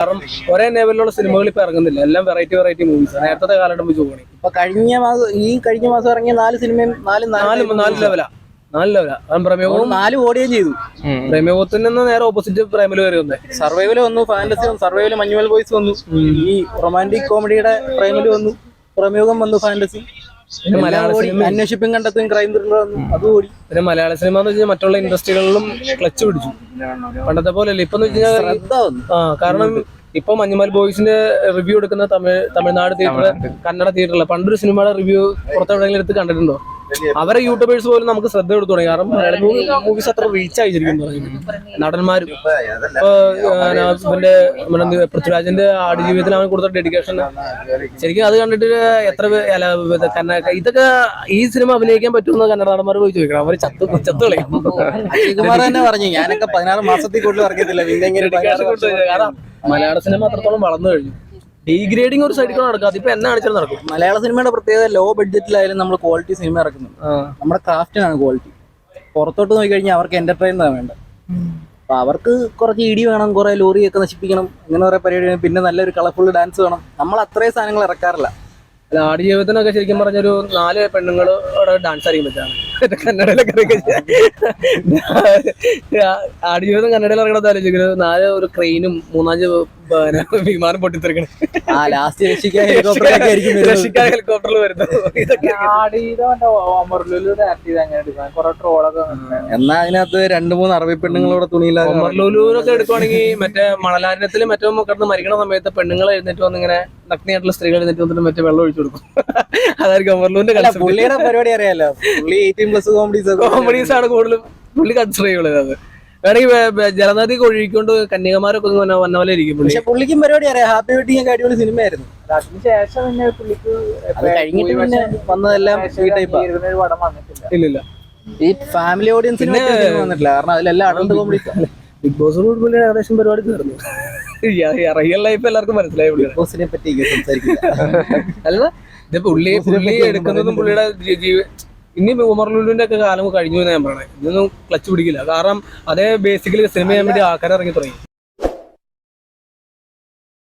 കാരണം ഒരേ ലെവലിലുള്ള സിനിമകൾ ഇപ്പൊ ഇറങ്ങുന്നില്ല. എല്ലാം വെറൈറ്റി വെറൈറ്റി മൂവീസ് നേരത്തെ കാലഘട്ടം വെച്ച് പോകണേ ഇപ്പൊ കഴിഞ്ഞ മാസം ഈ കഴിഞ്ഞ മാസം ഇറങ്ങിയ നാല് സിനിമയും നാല് നാല് നാല് ലെവലാ. നാല് ലെവലാ. കാരണം പ്രമേഹവും നാല് ഓടുകയും ചെയ്തു. പ്രമേഹത്തിൽ നിന്ന് നേരെ ഓപ്പോസിറ്റ് പ്രേമിൽ വരെ വന്നേ. സർവൈവൽ വന്നു ഫാന്റസി വന്നു സർവൈവൽ മഞ്ഞുവൽ ബോയ്സ് വന്നു. ഈ റൊമാന്റിക് കോമഡിയുടെ പ്രേമിൽ വന്നു പ്രമേഹം വന്നു ഫാന്റസി പിന്നെ മലയാള സിനിമ അന്വേഷിപ്പും കണ്ടെത്തും ക്രൈം അത് ഓടി. പിന്നെ മലയാള സിനിമ എന്ന് വെച്ചാൽ മറ്റുള്ള ഇൻഡസ്ട്രികളിലും ക്ലച്ച് പിടിച്ചു. പണ്ടത്തെ പോലെ അല്ല. ഇപ്പൊ ആ കാരണം ഇപ്പൊ മഞ്ഞുമൽ ബോയ്സിന്റെ റിവ്യൂ എടുക്കുന്ന തമിഴ് തമിഴ്നാട് തിയേറ്റർ കന്നഡ തിയേറ്ററിൽ പണ്ടൊരു സിനിമയുടെ റിവ്യൂ പുറത്തെവിടെയെങ്കിലും എടുത്ത് കണ്ടിട്ടുണ്ടോ? അവരെ യൂട്യൂബേഴ്സ് പോലും നമുക്ക് ശ്രദ്ധ എടുത്തു തുടങ്ങി. കാരണം മലയാളം മൂവീസ് അത്ര റീച്ച് ആയിരിക്കും നടന്മാരും. ഇപ്പൊ ആ, ഇവന്റെ ജീവിതത്തിൽ എന്ത് പൃഥ്വിരാജിന്റെ ആടുജീവിതത്തിന് അവൻ കൊടുത്ത ഡെഡിക്കേഷൻ ശരിക്കും അത് കണ്ടിട്ട് എത്ര ഇതൊക്കെ ഈ സിനിമ അഭിനയിക്കാൻ പറ്റുമെന്ന് കന്നഡ നടന്മാർ പോയി ചോദിക്കണം. അവർ ചത്ത് ചത്ത് കളയും. അക്ഷയകുമാർ തന്നെ പറഞ്ഞു ഞാനൊക്കെ പതിനാറ് മാസത്തിൽ കൂടുതൽ പിന്നെ കാരണം മലയാള സിനിമ അത്രത്തോളം വളർന്നു കഴിഞ്ഞു. ഡീഗ്രേഡിങ് ഒരു സൈഡിൽ കൂടെ ഇപ്പൊ എന്നാ കാണിച്ചാൽ നടക്കും. മലയാള സിനിമയുടെ പ്രത്യേകത ലോ ബഡ്ജറ്റിലായാലും നമ്മൾ ക്വാളിറ്റി സിനിമ ഇറക്കുന്നുണ്ട് നമ്മുടെ ക്രാഫ്റ്റിനാണ് ക്വാളിറ്റി പുറത്തോട്ട് നോക്കി കഴിഞ്ഞാൽ അവർക്ക് എന്റർടൈൻമെന്റ് വേണ്ട അപ്പൊ അവർക്ക് കുറച്ച് ഇടി വേണം കുറെ ലോറിയൊക്കെ നശിപ്പിക്കണം അങ്ങനെ കുറെ പരിപാടി വേണം. പിന്നെ നല്ലൊരു കളർഫുൾ ഡാൻസ് വേണം. നമ്മൾ അത്രയും സാധനങ്ങൾ ഇറക്കാറില്ല. ആടുജീവിതത്തിനൊക്കെ ശരിക്കും പറഞ്ഞൊരു നാല് പെണ്ണുങ്ങൾ ഡാൻസ് അറിയാൻ പറ്റാണ്. കന്നഡയിലൊക്കെ ആടുജീവിതം കന്നഡയിൽ ഇറങ്ങണത് ആലോചിക്കുന്നത് നാല് ഒരു ക്രെയിനും മൂന്നാഞ്ച് വിമാനം പൊട്ടിത്തെറിക്കണം. ആ ലാസ്റ്റ് രക്ഷിക്കാൻ ഹെലികോപ്റ്ററിൽ വരുന്നത്. ഇതൊക്കെ എന്നാ അതിനകത്ത് രണ്ട് മൂന്ന് അറബി പെണ്ണുങ്ങളോടെ ഒമർലൂലൂരൊക്കെ എടുക്കുവാണെങ്കിൽ മറ്റേ മണലാരണ്യത്തിൽ മറ്റോ കിടന്ന് മരിക്കണ സമയത്ത് പെണ്ണുങ്ങൾ എഴുന്നേറ്റ് വന്ന് ഇങ്ങനെ നഗ്നയായിട്ടുള്ള സ്ത്രീകൾ എഴുന്നേറ്റ് വന്നിട്ട് മറ്റേ വെള്ളം ഒഴിച്ചു കൊടുക്കും. അതായിരിക്കും അമർലൂന്റെ പുള്ളിയുടെ പരിപാടി അറിയാലോ? പുള്ളി എയ്റ്റീൻ പ്ലസ് കോമഡീസ് കോമഡീസ് ആണ് കൂടുതലും പുള്ളി കൺസിഡർ ചെയ്യുള്ളത് അത്. വേണമെങ്കിൽ വേ- വേ- ജലനദി ഒഴുകിക്കൊണ്ട് കന്യാകുമാരൊക്കെ ഒന്ന് വന്ന വന്ന പോലെ ഇരിക്കും പുള്ളി. പക്ഷെ പുള്ളിക്കും പരിപാടി അറിയാം. ഹാപ്പി വെഡിങ് ഒക്കെ അടിപൊളി സിനിമയായിരുന്നു. അതിനുശേഷം പിന്നെ പുള്ളിക്ക് കഴിഞ്ഞിട്ട് പിന്നെ വന്നതെല്ലാം ഇല്ലില്ല ഈ ഫാമിലി ഓഡിയൻസിന് വന്നിട്ടില്ല. കാരണം അതിലെല്ലാം അടന്ത് കോമഡി ബിഗ് ബോസ് പുള്ളി ഏകദേശം പരിപാടി തീർന്നു. റിയൽ ലൈഫ് എല്ലാവർക്കും മനസ്സിലായി ബോസിനെ പറ്റി അല്ല ഇത് പുള്ളി പുള്ളി എടുക്കുന്നതും പുള്ളിയുടെ ജീവ ഇനി ഉമർ ലുലുവിന്റെ ഒക്കെ കാലം കഴിഞ്ഞു എന്ന് ഞാൻ പറയണേ. ഇതൊന്നും ക്ലച്ച് പിടിക്കില്ല. കാരണം അതേ ബേസിക്കലി സിനിമ ചെയ്യാൻ വേണ്ടി ആൾക്കാരെ ഇറങ്ങി തുടങ്ങി.